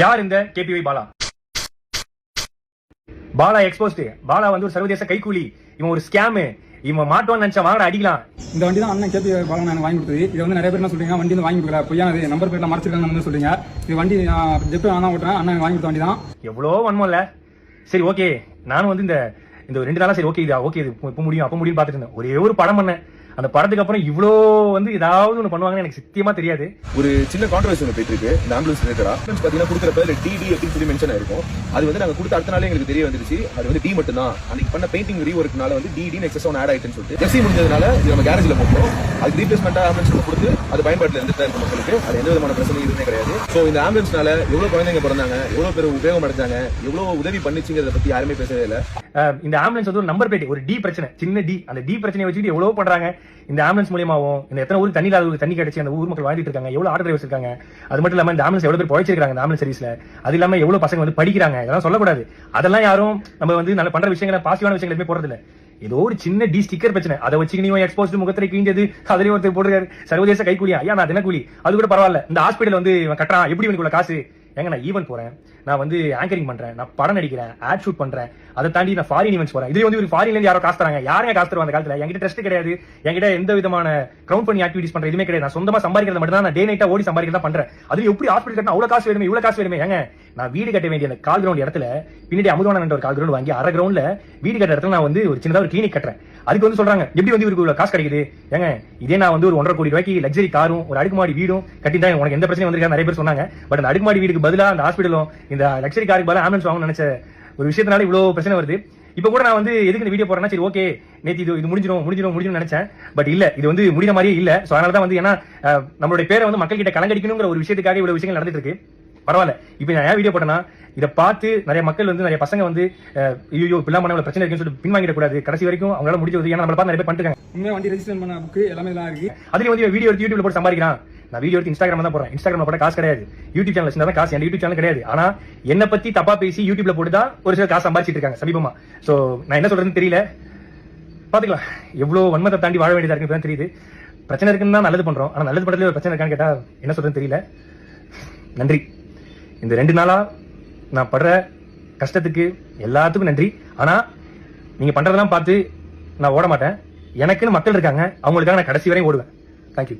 யார் இந்த KPY Bala? Bala exposed Bala வந்து ஒரு சர்வதேச கைக்கூலி. இவன் ஒரு ஸ்கேமு இவன் மாட்டோன்னு நினைச்சா வாங்கடா அடிக்கலாம். இந்த வண்டி தான் அண்ணன் கேபி பாலன் எனக்கு வாங்கி கொடுத்தது. இது வந்து நிறைய பேர் என்ன சொல்றீங்க? வண்டி வந்து வாங்கி கொடுக்கல. பொய்யானது. நம்பர் பிளேட்ல மறைச்சிருக்காங்கன்னு சொல்றீங்க. இது வண்டி நான் ஜெப்ட் நான் ஓட்டுறேன். அண்ணன் வாங்கி கொடுத்த வண்டி தான் எவ்வளோ வன்மம் இல்ல சரி ஓகே நானும் வந்து இந்த இந்த ரெண்டு நாளா சரி ஓகே இது ஓகே இது இப்போ முடியும். அப்போ முடியும் பார்த்துட்டு இருந்தேன். ஒரே ஒரு படம் பண்ணேன். அந்த படத்துக்கு அப்புறம் இவ்வளோ வந்து ஏதாவது ஒன்று பண்ணுவாங்கன்னு எனக்கு சத்தியமா தெரியாது. ஒரு சின்ன கான்ட்ரவர்சி ஒன்று போயிட்டு இருக்கு. இந்த ஆம்புலன்ஸ் ரிலேட்டடா ஆம்புலன்ஸ் பாத்தீங்கன்னா கொடுக்குற பேர் டிடி அப்படின்னு சொல்லி மென்ஷன் ஆயிருக்கும். அது வந்து நாங்க கொடுத்த அடுத்த நாளே எங்களுக்கு தெரிய வந்துருச்சு. அது வந்து டி மட்டும் தான் அன்னைக்கு பண்ண பெயிண்டிங் ரீஒர்க்னால வந்து டிடி எக்ஸஸ் ஒன் ஆட் ஆயிட்டுன்னு சொல்லிட்டு. எஃப்சி முடிஞ்சதுனால இது நம்ம கேரேஜ்ல போட்டோம். அது ரீப்ளேஸ்மெண்டா ஆம்புலன்ஸ் கொடுத்து அது பயன்பாட்டில் இருந்துட்டு இருக்கு மக்களுக்கு அது எந்த விதமான பிரச்சனையும் எதுவுமே கிடையாது. ஸோ இந்த ஆம்புலன்ஸ்னால எவ்வளவு குழந்தைங்க பிறந்தாங்க எவ்வளவு பேர் உபயோகம் அடைஞ்சாங்க எவ்வளவு உதவி பண்ணிச்சுங்கிறத பத்தி யாருமே பேசவே இல்லை. இந்த ஆம்புலன்ஸ் வந்து ஒரு நம்பர் பிளேட் ஒரு டி பிரச்சனை. சின்ன டி அந்த டி பிரச்சனையை வச்சுட்டு எவ்வளவு பண்றாங்க. இந்த ஆம்புலன்ஸ் மூலியமாவும் இந்த எத்தனை ஊருக்கு தண்ணி இல்லாத தண்ணி கிடைச்சி அந்த ஊர் மக்கள் வாழ்ந்துட்டு இருக்காங்க எவ்வளவு ஆட்டோ டிரைவர்ஸ் இருக்காங்க அது மட்டும் இல்லாம இந்த ஆம்புலன்ஸ் எவ்வளவு பேர் பழைச்சிருக்காங்க இந்த ஆம்புலன்ஸ் சர்வீஸ்ல அது இல்லாம எவ்வளவு பசங்க வந்து படிக்கிறாங்க இதெல்லாம் சொல்லக்கூடாது. அதெல்லாம் யாரும் நம்ம வந்து நல்ல பண்ற விஷயங்களை பாசிட்டிவான விஷயங்கள் எதுவுமே போறது இல்ல ஏதோ ஒரு சின்ன டி ஸ்டிக்கர் பிரச்சனை. அதை வச்சு நீ எக்ஸ்போஸ் முகத்திரை கிழிஞ்சது அதுலயும் ஒருத்தர் போடுறாரு சர்வதேச கைக்கூலியா ஐயா நான் தினக்கூலி. அது கூட பரவாயில்ல. இந்த ஹாஸ்பிட்டல் வந்து இவன் கட்டுறான். எப்படி இவனுக்குள்ள காசு? ஏங்க நான் ஈவென்ட் போறேன் நான் வந்து ஆங்கரிங் பண்றேன் நான் படம் நடிக்கிறேன் ஆட் ஷூட் பண்றேன் அதை தாண்டி நான் ஃபாரின் ஈவெண்ட்ஸ் போறேன். இதுல வந்து ஒரு ஃபாரின்ல இருந்து யாரோ காசு தராங்க. யாரையும் காசு தருவாங்க அந்த காலத்துல? என்கிட்ட ட்ரஸ்ட் கிடையாது. என்கிட்ட எந்த விதமான கிரௌண்ட் பண்ணி ஆக்டிவிட்டிஸ் பண்ற எதுவுமே கிடையாது. நான் சொந்தமா சம்பாதிக்கிறது மட்டும் தான் நான் டே நைட்டா ஓடி சம்பாதிக்கிறதா பண்றேன். அது எப்படி ஹாஸ்பிட்டல் கட்டினா அவ்வளவு காசு வேணுமே இவ்வளவு காசு வேணுமே? ஏங்க நான் வீடு கட்ட வேண்டிய அந்த கால் கிரவுண்ட் இடத்துல பின்னாடி அமுதவான ஒரு கால் கிரவுண்ட் வாங்கி அரை கிரௌண்ட்ல வீடு கட்ட இடத்துல நான் வந்து ஒரு சின்னதா ஒரு கிளினிக் கட்டுறேன். அதுக்கு வந்து சொல்றாங்க எப்படி வந்து இவருக்கு இவ்வளவு காசு கிடைக்குது? ஏங்க இதே நான் வந்து ஒரு ஒன்றரை கோடி ரூபாய்க்கு லக்ஸரி காரும் ஒரு அடுக்குமாடி வீடும் கட்டிட்டா உனக்கு எந்த பிரச்சனையும் வந்திருக்கா நிறைய பேர் சொன்னாங்க. பட் அந்த அடுக்குமாடி வீடுக்கு பதிலா அந்த ஹாஸ்பிட்டலும் இந்த லக்ஸரி காருக்கு பதிலா ஆம்புலன்ஸ் வாங்கணும்னு நினைச்ச ஒரு விஷயத்தினால இவ்வளவு பிரச்சனை வருது. இப்ப கூட நான் வந்து எதுக்கு இந்த வீடியோ போறேன்னா சரி ஓகே நேத்து இது இது முடிஞ்சிடும் முடிஞ்சிடும் முடிஞ்சிடும் நினைச்சேன். பட் இல்ல இது வந்து முடிகிற மாதிரியே இல்ல. சோ அதனால தான் வந்து ஏன்னா நம்மளுடைய பேரை வந்து மக்கள் கிட்ட கலங்கடிக்கணுங்கிற ஒரு விஷயத்துக்காக இவ்வளவு விஷயங்கள் நடந்துட்டு இருக்கு பரவாயில்ல. இப்போ நான் ஏன் வீடியோ போட்டேன்னா இதை பார்த்து நிறைய மக்கள் வந்து நிறைய பசங்க வந்து ஐயோ இப்படிலாம் பண்ண பிரச்சனை இருக்குன்னு சொல்லிட்டு பின்வாங்கிட கூடாது. கடைசி வரைக்கும் அவங்களால முடிஞ்சது ஏன்னா நம்மள பார்த்து நிறைய பேர் உண்மையாக வண்டி ரெஜிஸ்டர் பண்ண புக்கு எல்லாமே இருக்கு. அதுலயும் வந்து வீடியோ எடுத்து யூடியூப்ல போட்டு சம்பாதிக்கிறான். நான் வீடியோ எடுத்து இன்ஸ்டாகிராம் தான் போறேன் இன்ஸ்டாகிராம் போட காசு கிடையாது. யூடியூப் சேனல் காசு. என் யூடியூப் சேனல் கிடையாது. ஆனா என்ன பத்தி தப்பா பேசி யூடியூப்ல போட்டு தான் ஒரு சில காசு சம்பாதிச்சிட்டு இருக்காங்க சமீபமா. சோ நான் என்ன சொல்றதுன்னு தெரியல. பாத்துக்கலாம் எவ்வளவு வன்மத்தை தாண்டி வாழ வேண்டியதா இருக்குன்னு தெரியுது. பிரச்சனை இருக்குன்னு தான் நல்லது பண்றோம். ஆனா நல்லது பண்றதுல ஒரு பிரச்சனை இருக்கான்னு கேட்டா என்ன சொல்றதுன்னு தெரியல. நன்றி. இந்த ரெண்டு நாளா நான் படுற கஷ்டத்துக்கு எல்லாத்துக்கும் நன்றி. ஆனா நீங்க பண்றதெல்லாம் பார்த்து நான் ஓட மாட்டேன். எனக்குன்னு மக்கள் இருக்காங்க. அவங்களுக்காக நான் கடைசி வரையும் ஓடுவேன். தேங்க்யூ